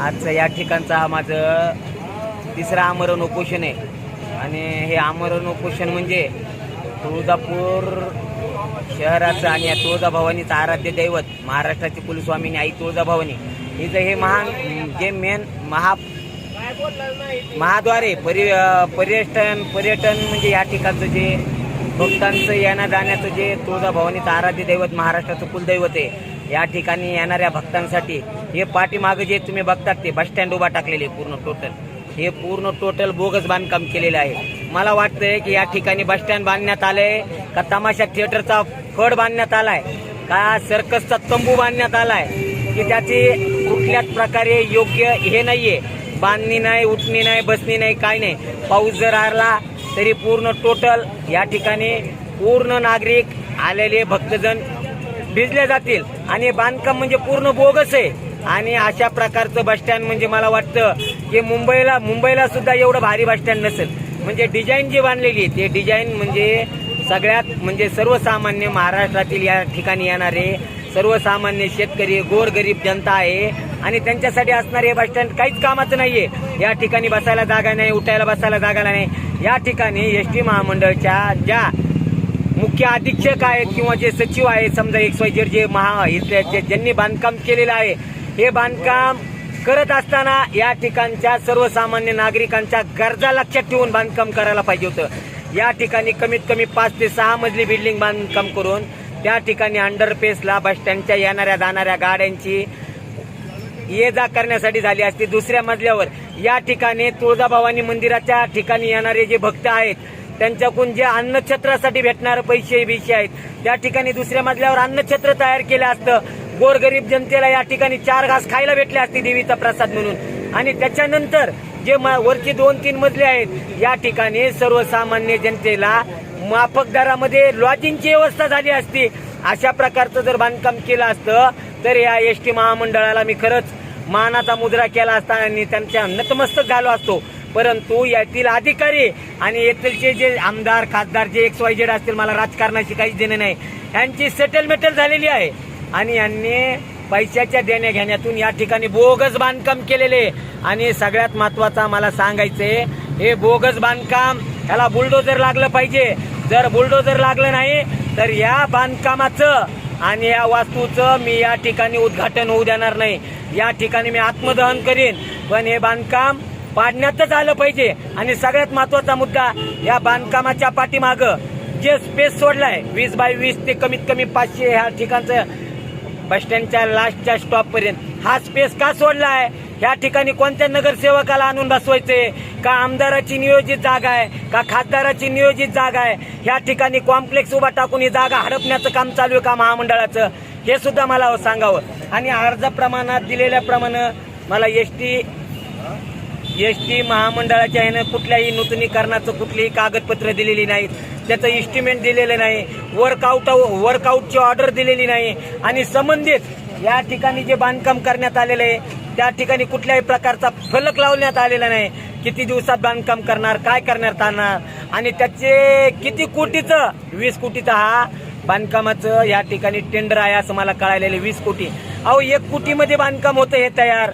आजचं या ठिकाणचं हा माझं तिसरं आमरण उपोषण आहे. आणि हे आमरण उपोषण म्हणजे तुळजापूर शहराचं आणि या तुळजाभवानीचं आराध्य दैवत महाराष्ट्राची कुलस्वामिनी आई तुळजाभवानी. हिचं हे महान जे मेन महा महाद्वारे परि पर्यटन पर्यटन म्हणजे या ठिकाणचं जे भक्तांचं येण्या जाण्याचं जे तुळजाभवानीचं आराध्य दैवत महाराष्ट्राचं कुलदैवत आहे. या ठिकाणी येणाऱ्या भक्तांसाठी हे पाठीमागं जे तुम्ही बघतात ते बस स्टँड उभा टाकलेले आहे पूर्ण टोटल हे पूर्ण टोटल बोगस बांधकाम केलेलं आहे. मला वाटतंय की या ठिकाणी बसस्टँड बांधण्यात आलंय का तमाशा थिएटरचा फड बांधण्यात आलाय का सर्कसचा तंबू बांधण्यात आलाय की त्याची कुठल्याच प्रकारे योग्य हे नाहीये. बांधणी नाही उठणी नाही बसणी नाही काय नाही. पाऊस जर आला तरी पूर्ण टोटल या ठिकाणी पूर्ण नागरिक आलेले भक्तजण भिजले जातील. आणि बांधकाम म्हणजे पूर्ण बोगस आहे. आणि अशा प्रकारचं बस स्टँड म्हणजे मला वाटतं की मुंबईला मुंबईला सुद्धा एवढं भारी बस स्टँड नसेल. म्हणजे डिझाईन जी बांधलेली आहे, ते डिझाईन म्हणजे सगळ्यात म्हणजे सर्वसामान्य महाराष्ट्रातील या ठिकाणी येणारे सर्वसामान्य शेतकरी गोरगरीब जनता आहे. आणि त्यांच्यासाठी असणारे हे बस स्टँड काहीच कामाचं नाहीये. या ठिकाणी बसायला जागा नाही उठायला बसायला जागा नाही. या ठिकाणी एस टी महामंडळच्या ज्या मुख्य अधीक्षक आहेत किंवा जे सचिव आहेत समजा एक्स वाय झेड जे महा इथले ज्यांनी बांधकाम केलेलं आहे हे बांधकाम करत असताना या ठिकाणच्या सर्वसामान्य नागरिकांच्या गरजा लक्षात ठेवून बांधकाम करायला पाहिजे होतं. या ठिकाणी कमीत कमी पाच ते सहा मजली बिल्डिंग बांधकाम करून त्या ठिकाणी अंडरपेसला बस स्टँडच्या येणाऱ्या जाणाऱ्या गाड्यांची ये जा करण्यासाठी झाली असती. दुसऱ्या मजल्यावर या ठिकाणी तुळजाभवानी मंदिराच्या ठिकाणी येणारे जे भक्त आहेत त्यांच्याकडून जे अन्नक्षेत्रासाठी भेटणारे पैसे बिशे आहेत त्या ठिकाणी दुसऱ्या मजल्यावर अन्नक्षेत्र तयार केलं असतं. गोरगरीब जनतेला या ठिकाणी चार घास खायला भेटले असते देवीचा प्रसाद म्हणून. आणि त्याच्यानंतर जे म- वरचे दोन तीन मजले आहेत या ठिकाणी सर्वसामान्य जनतेला माफक दरामध्ये लॉजिंगची व्यवस्था झाली असती. अशा प्रकारचं जर बांधकाम केलं असतं तर या एस टी महामंडळाला मी खरंच मानाचा मुद्रा केला असता आणि त्यांच्या नतमस्तक झालो असतो. परंतु यातील अधिकारी आणि येथीलचे जे आमदार खासदार जे एक्स वाय जेड असतील मला राजकारणाशी काहीच देणं नाही. यांची सेटलमेटल झालेली आहे. आणि यांनी पैशाच्या देण्या घेण्यातून या ठिकाणी बोगस बांधकाम केलेले. आणि सगळ्यात महत्त्वाचा मला सांगायचंय हे बोगस बांधकाम ह्याला बुलडोजर लागलं पाहिजे. जर बुलडोजर लागलं नाही तर या बांधकामाचं आणि या वास्तूचं मी या ठिकाणी उद्घाटन होऊ देणार नाही. या ठिकाणी मी आत्मदहन करीन. पण हे बांधकाम पाडण्यातच आलं पाहिजे. आणि सगळ्यात महत्त्वाचा मुद्दा या बांधकामाच्या पाठीमाग जे स्पेस सोडलाय वीस बाय वीस ते कमीत कमी पाचशे ह्या ठिकाणचं बस स्टँडच्या लास्टच्या स्टॉप पर्यंत हा स्पेस का सोडला आहे? या ठिकाणी कोणत्या नगरसेवकाला आणून बसवायचे का आमदाराची नियोजित जागा आहे? का खासदाराची नियोजित जागा आहे? या ठिकाणी कॉम्प्लेक्स उभा टाकून ही जागा हडपण्याचं काम चालू आहे का महामंडळाचं? हे सुद्धा मला हो सांगावं. आणि अर्ज प्रमाणात दिलेल्या प्रमाणे मला एस टी एस टी महामंडळाच्या ह्यानं कुठल्याही नूतनीकरणाचं कुठलीही कागदपत्र दिलेली नाहीत. त्याचं इस्टिमेट दिलेलं नाही. वर्कआउट वर्कआउटची ऑर्डर दिलेली नाही. आणि संबंधित या ठिकाणी जे बांधकाम करण्यात आलेलं आहे त्या ठिकाणी कुठल्याही प्रकारचा फलक लावण्यात आलेला नाही. किती दिवसात बांधकाम करणार काय करण्यात आणणार आणि त्याचे किती कोटीचं? वीस कोटीचं हा बांधकामाचं या ठिकाणी टेंडर आहे असं मला कळालेलं आहे, वीस कोटी. अहो एक कोटीमध्ये बांधकाम होतं हे तयार.